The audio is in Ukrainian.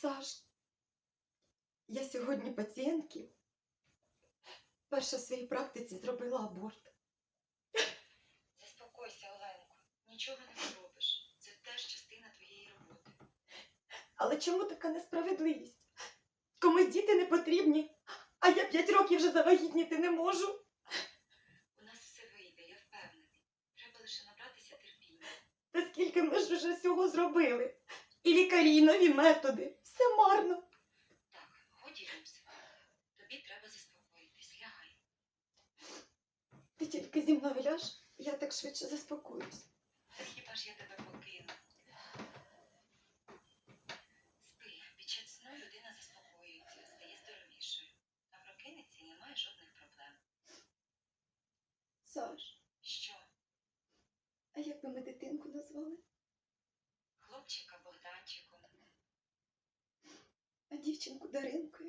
Саш, я сьогодні пацієнтки перша в своїй практиці зробила аборт. Заспокойся, Оленко. Нічого не зробиш. Це теж частина твоєї роботи. Але чому така несправедливість? Комусь діти не потрібні, а я п'ять років вже завагітніти не можу. У нас все вийде, я впевнений. Треба лише набратися терпіння. Та скільки ми ж вже всього зробили? І лікарі, і нові методи. Все марно. Так, годі Римсе. Тобі треба заспокоїтись. Лягай. Ти тільки зі мною ляж, я так швидше заспокоюсь. Та хіба ж я тебе покину? Спи, під час сну людина заспокоюється, стає здоровішою. А прокинеться і немає жодних проблем. Саш, Що? а як би ми дитинку назвали? Хлопчика Богданчиком. А дівчинку Даринку?